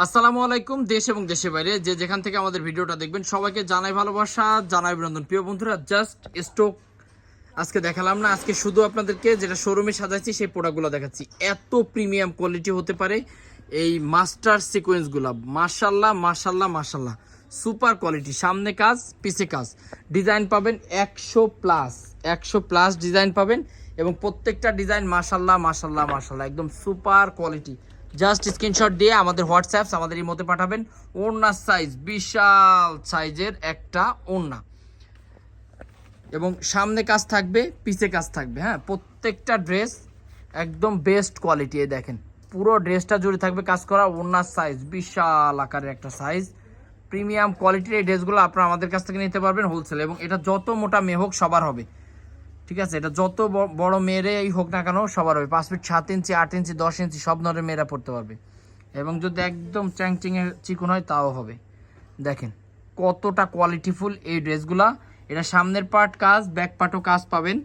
আসসালামু আলাইকুম, দেশ এবং দেশের বাইরে। যে যেখান থেকে আমাদের ভিডিওটা দেখবেন, সবাইকে জানাই ভালোবাসা, জানাই অভিনন্দন। প্রিয় বন্ধুরা জাস্ট স্টক আজকে দেখালাম না। আজকে শুধু আপনাদেরকে যেটা শোরুমে সাজাচ্ছি সেই প্রোডাক্টগুলো দেখাচ্ছি। এত প্রিমিয়াম কোয়ালিটি হতে পারে এই মাস্টার সিকোয়েন্সগুলো মার্শাল্লাহ মার্শাল্লাহ মার্শাল্লাহ সুপার কোয়ালিটি সামনে কাজ, পিছে কাজ। ডিজাইন পাবেন একশো প্লাস একশো প্লাস ডিজাইন পাবেন এবং প্রত্যেকটা ডিজাইন মাশাল্লাহ মার্শাল্লাহ মার্শাল্লাহ একদম সুপার কোয়ালিটি জাস্ট স্ক্রিনশট দিয়ে আমাদের হোয়াটসঅ্যাপ আমাদের এই মধ্যে পাঠাবেন। ওড়নার সাইজ বিশাল সাইজের একটা ওড়না। এবং সামনে কাজ থাকবে, পিছে কাজ থাকবে হ্যাঁ? প্রত্যেকটা ড্রেস একদম বেস্ট কোয়ালিটি দেখেন। পুরো ড্রেসটা জুড়ে থাকবে কাজ করা ওড়নার সাইজ বিশাল আকারের একটা সাইজ প্রিমিয়াম কোয়ালিটির এই ড্রেসগুলো আপনারা আমাদের কাছ থেকে নিতে পারবেন হোলসেল এবং এটা যত মোটা মেয়ে হোক, সবার হবে। ঠিক আছে? এটা যত বড় মেয়েরাই হোক না কেন সবার হবে। পাঁচ ফিট সাত ইঞ্চি, আট ইঞ্চি, দশ ইঞ্চি সব ধরনের মেয়েরা পড়তে পারবে। এবং যদি একদম চ্যাংচিংয়ে চিকন হয়, তাও হবে। দেখেন, কতটা কোয়ালিটিফুল এই ড্রেসগুলা। এটা সামনের পার্ট কাজ ব্যাক পার্টও কাজ পাবেন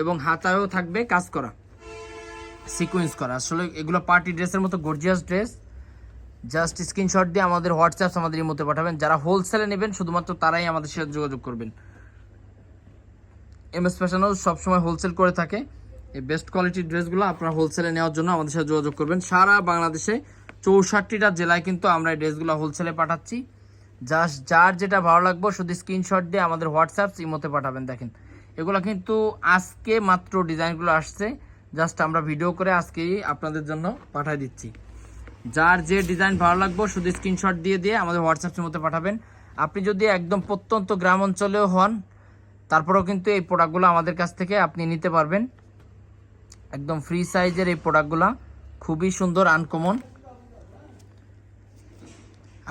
এবং হাতায়ও থাকবে কাজ করা। সিকোয়েন্স করা। আসলে এগুলো পার্টি ড্রেসের মতো গর্জিয়াস ড্রেস জাস্ট স্ক্রিনশট দিয়ে আমাদের হোয়াটসঅ্যাপ আমাদের মধ্যে পাঠাবেন। যারা হোলসেলে নেবেন, শুধুমাত্র তারাই আমাদের সাথে যোগাযোগ করবেন। এম এস ফ্যাশনও সবসময় হোলসেল করে থাকে। এই বেস্ট কোয়ালিটির ড্রেসগুলো আপনারা হোলসেলে নেওয়ার জন্য আমাদের সাথে যোগাযোগ করবেন। সারা বাংলাদেশে চৌষট্টিটা জেলায় কিন্তু আমরা এই ড্রেসগুলো হোলসেলে পাঠাচ্ছি। জাস্ট যার যেটা ভালো লাগবে, শুধু স্ক্রিনশট দিয়ে আমাদের হোয়াটসঅ্যাপ ইমোতে পাঠাবেন, দেখেন। এগুলো কিন্তু আজকে মাত্র ডিজাইনগুলো আসছে। জাস্ট আমরা ভিডিও করে আজকেই আপনাদের জন্য পাঠিয়ে দিচ্ছি। যার যে ডিজাইন ভালো লাগবে, শুধু স্ক্রিনশট দিয়ে দিয়ে আমাদের হোয়াটসঅ্যাপের মধ্যে পাঠাবেন। আপনি যদি একদম প্রত্যন্ত গ্রাম অঞ্চলেও হন তারপরেও কিন্তু এই প্রোডাক্টগুলো আমাদের কাছ থেকে আপনি নিতে পারবেন। একদম ফ্রি সাইজের এই প্রোডাক্টগুলো খুবই সুন্দর আনকমন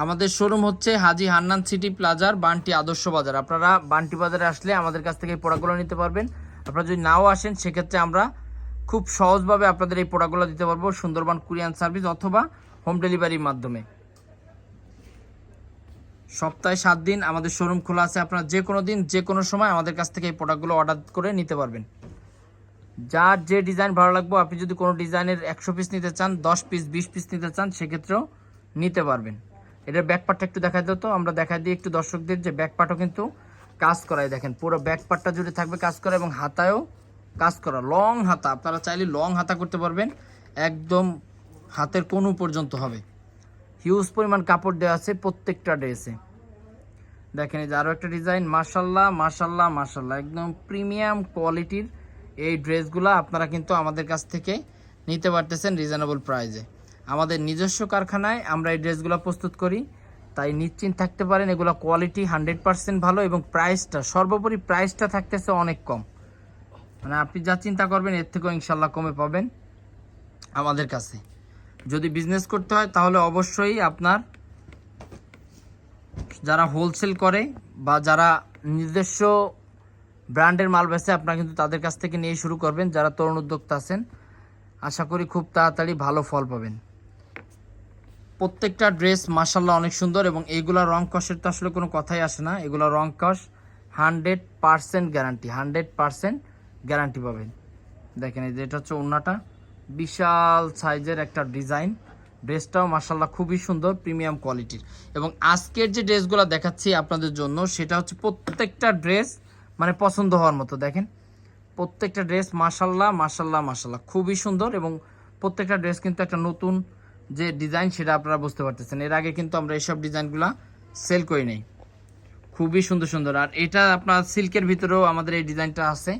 আমাদের শোরুম হচ্ছে হাজি হান্নান সিটি প্লাজার বান্টি আদর্শ বাজার। আপনারা বান্টি বাজারে আসলে আমাদের কাছ থেকে এই প্রোডাক্টগুলো নিতে পারবেন। আপনারা যদি নাও আসেন, সেক্ষেত্রে আমরা খুব সহজভাবে আপনাদের এই প্রোডাক্টগুলো দিতে পারব সুন্দরবন কুরিয়ান সার্ভিস অথবা হোম ডেলিভারির মাধ্যমে। সপ্তাহে সাত দিন আমাদের শোরুম খোলা আছে। আপনারা যে কোনো দিন, যে কোনো সময় আমাদের কাছ থেকে এই প্রোডাক্টগুলো অর্ডার করে নিতে পারবেন। যার যে ডিজাইন ভালো লাগবে, আপনি যদি কোনো ডিজাইনের একশো পিস নিতে চান, দশ পিস বিশ পিস নিতে চান, সেক্ষেত্রেও নিতে পারবেন। এটার ব্যাক পার্টটা একটু দেখা যেত আমরা দেখা দিই একটু দর্শকদের যে ব্যাক পার্টও কিন্তু কাজ করায় দেখেন। পুরো ব্যাক পার্টটা জুড়ে থাকবে কাজ করা এবং হাতায়ও কাজ করা। লং হাতা, আপনারা চাইলে লং হাতা করতে পারবেন। একদম হাতের কোণু পর্যন্ত হবে। হিউজ পরিমাণ কাপড় দেওয়া আছে প্রত্যেকটা ড্রেসে দেখেন এই যে আরও একটা ডিজাইন মার্শাল্লাহ মার্শাল্লাহ মার্শাল্লাহ একদম প্রিমিয়াম কোয়ালিটির এই ড্রেসগুলো আপনারা কিন্তু আমাদের কাছ থেকে নিতে পারতেছেন রিজনেবল প্রাইজে আমাদের নিজস্ব কারখানায় আমরা এই ড্রেসগুলো প্রস্তুত করি, তাই নিশ্চিন্ত থাকতে পারেন এগুলো কোয়ালিটি হান্ড্রেড পার্সেন্ট ভালো এবং প্রাইসটা সর্বোপরি প্রাইসটা থাকতেছে অনেক কম। মানে আপনি যা চিন্তা করবেন, এর থেকেও ইনশাল্লাহ কমে পাবেন আমাদের কাছে। যদি বিজনেস করতে হয়, তাহলে অবশ্যই আপনার যারা হোলসেল করে বা যারা নিজস্ব ব্র্যান্ডের মাল বেচে আপনারা কিন্তু তাদের কাছ থেকে নিয়ে শুরু করবেন, যারা তরুণ উদ্যোক্তা আছেন। আশা করি খুব তাড়াতাড়ি ভালো ফল পাবেন। প্রত্যেকটা ড্রেস মাসাল্লাহ অনেক সুন্দর এবং এইগুলা রং কষের তো আসলে কোনো কথাই আসে না। এগুলো রং কষ hundred percent guarantee hundred percent guarantee পাবেন। দেখেন এই যে এটা হচ্ছে ওড়নাটা। বিশাল সাইজের একটা ডিজাইন। ড্রেসটাও মার্শাল্লাহ খুবই সুন্দর, প্রিমিয়াম কোয়ালিটির। এবং আজকের যে ড্রেসগুলো দেখাচ্ছি আপনাদের জন্য, সেটা হচ্ছে প্রত্যেকটা ড্রেস মানে পছন্দ হওয়ার মতো, দেখেন। প্রত্যেকটা ড্রেস মার্শাল্লাহ মার্শাল্লাহ মার্শাল্লাহ খুবই সুন্দর এবং প্রত্যেকটা ড্রেস কিন্তু একটা নতুন যে ডিজাইন, সেটা আপনারা বুঝতে পারতেছেন। এর আগে কিন্তু আমরা এইসব ডিজাইনগুলো সেল করি নেই। খুবই সুন্দর সুন্দর। আর এটা আপনার সিল্কের ভিতরেও আমাদের এই ডিজাইনটা আছে।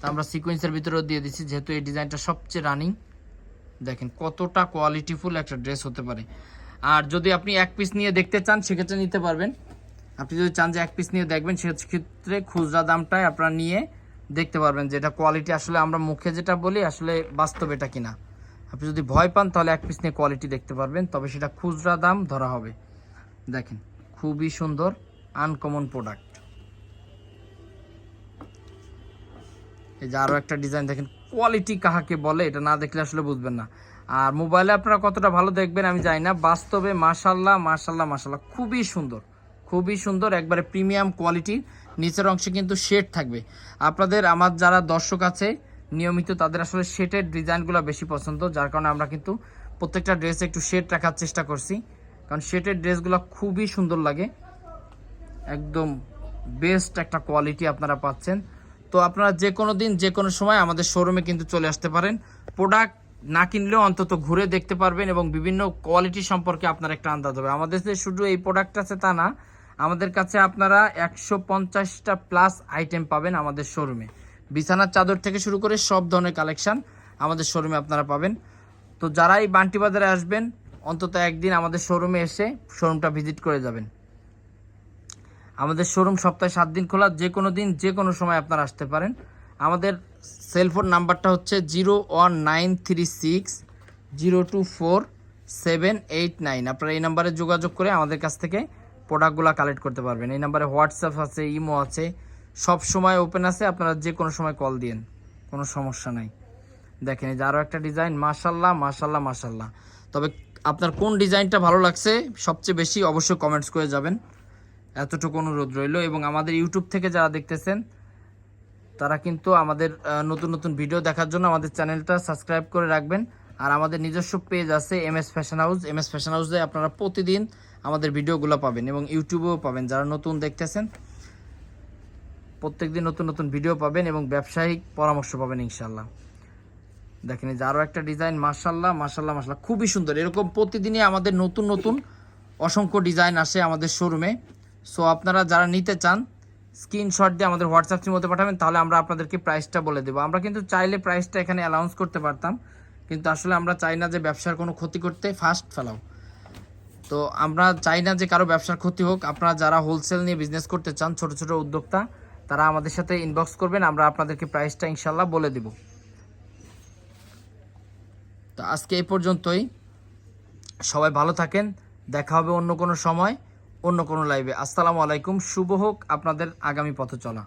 তা আমরা সিকোয়েন্সের ভিতরেও দিয়ে দিচ্ছি, যেহেতু এই ডিজাইনটা সবচেয়ে রানিং। দেখেন কতটা কোয়ালিটিফুল একটা ড্রেস হতে পারে। আর যদি আপনি এক পিস নিয়ে দেখতে চান, সেক্ষেত্রে নিতে পারবেন। আপনি যদি চান যে এক পিস নিয়ে দেখবেন, সেক্ষেত্রে খুচরা দামটাই আপনারা নিয়ে দেখতে পারবেন যে এটা কোয়ালিটি আসলে আমরা মুখে যেটা বলি, আসলে বাস্তব এটা কিনা। আপনি যদি ভয় পান, তাহলে এক পিস নিয়ে কোয়ালিটি দেখতে পারবেন, তবে সেটা খুচরা দাম ধরা হবে। দেখেন, খুবই সুন্দর আনকমন প্রোডাক্ট এই যে আরও একটা ডিজাইন দেখেন কোয়ালিটি কাহাকে বলে, এটা না দেখলে আসলে বুঝবেন না। আর মোবাইলে আপনারা কতটা ভালো দেখবেন আমি জানি না, বাস্তবে মাশাল্লাহ মাশাল্লাহ মাশাল্লাহ খুবই সুন্দর খুবই সুন্দর, একবারে প্রিমিয়াম কোয়ালিটির নিচের অংশে কিন্তু শেড থাকবে। আপনাদের, আমার যারা দর্শক আছে, নিয়মিত তাদের আসলে শেটের ডিজাইনগুলো বেশি পছন্দ, যার কারণে আমরা কিন্তু প্রত্যেকটা ড্রেসে একটু শেড রাখার চেষ্টা করছি। কারণ সেটের ড্রেসগুলো খুবই সুন্দর লাগে। একদম বেস্ট একটা কোয়ালিটি আপনারা পাচ্ছেন। তো আপনারা যে কোনো দিন, যে কোনো সময় আমাদের শোরুমে কিন্তু চলে আসতে পারেন। প্রোডাক্ট না কিনলেও অন্তত ঘুরে দেখতে পারবেন এবং বিভিন্ন কোয়ালিটি সম্পর্কে আপনার একটা আন্দাজ হবে। আমাদের যে শুধু এই প্রোডাক্ট আছে তা না, আমাদের কাছে আপনারা একশো পঞ্চাশটা প্লাস আইটেম পাবেন আমাদের শোরুমে বিছানার চাদর থেকে শুরু করে সব ধরনের কালেকশন আমাদের শোরুমে আপনারা পাবেন। তো যারা এই বান্টি বাজারে আসবেন, অন্তত একদিন আমাদের শোরুমে এসে শোরুমটা ভিজিট করে যাবেন। আমাদের শোরুম সপ্তাহে সাত দিন খোলা, যে কোনো দিন, যে কোনো সময় আপনারা আসতে পারেন। আমাদের সেলফোন নাম্বারটা হচ্ছে zero one nine three six, zero two four, seven eight nine. আপনারা এই নাম্বারে যোগাযোগ করে আমাদের কাছ থেকে প্রোডাক্টগুলো কালেক্ট করতে পারবেন। এই নাম্বারে হোয়াটসঅ্যাপ আছে ইমো আছে, সব সময় ওপেন আছে, আপনারা যে কোনো সময় কল দিন কোনো সমস্যা নাই। দেখেন, এই যে আরও একটা ডিজাইন মাশাল্লাহ মাশাল্লাহ মাশাল্লাহ তবে আপনার কোন ডিজাইনটা ভালো লাগছে, সবচেয়ে বেশি অবশ্যই কমেন্টস করে যাবেন। এতটুকু অনুরোধ রইল এবং আমাদের ইউটিউব থেকে যারা দেখতেছেন, তারা কিন্তু আমাদের নতুন নতুন ভিডিও দেখার জন্য আমাদের চ্যানেলটা সাবস্ক্রাইব করে রাখবেন। আর আমাদের নিজস্ব পেজ আছে M S fashion house M S fashion হাউসে আপনারা প্রতিদিন আমাদের ভিডিওগুলো পাবেন এবং ইউটিউবেও পাবেন। যারা নতুন দেখতেছেন, প্রত্যেকদিন নতুন নতুন ভিডিও পাবেন এবং ব্যবসায়িক পরামর্শ পাবেন ইনশাল্লাহ দেখেন যে আরও একটা ডিজাইন মার্শাল্লাহ মার্শাল্লাহ মার্শাল্লাহ খুবই সুন্দর। এরকম প্রতিদিনই আমাদের নতুন নতুন অসংখ্য ডিজাইন আসে আমাদের শোরুমে সো আপনারা যারা নিতে চান স্ক্রিনশট দিয়ে আমাদের হোয়াটসঅ্যাপ মধ্যে পাঠাবেন, তাহলে আমরা আপনাদেরকে প্রাইসটা বলে দেবো। আমরা কিন্তু চাইলে প্রাইসটা এখানে অ্যানাউন্স করতে পারতাম, কিন্তু আসলে আমরা চাই না যে ব্যবসার কোনো ক্ষতি করতে ফার্স্ট ফেলাও। তো আমরা চাই না যে কারও ব্যবসার ক্ষতি হোক। আপনারা যারা হোলসেল নিয়ে বিজনেস করতে চান, ছোট ছোট উদ্যোক্তা, তারা আমাদের সাথে ইনবক্স করবেন, আমরা আপনাদেরকে প্রাইসটা ইনশাল্লাহ বলে দেব। তো আজকে এই পর্যন্তই। সবাই ভালো থাকেন, দেখা হবে অন্য কোনো সময়। অন্য কোনো লাইভে আসসালামু আলাইকুম শুভ হোক আপনাদের আগামী পথ চলা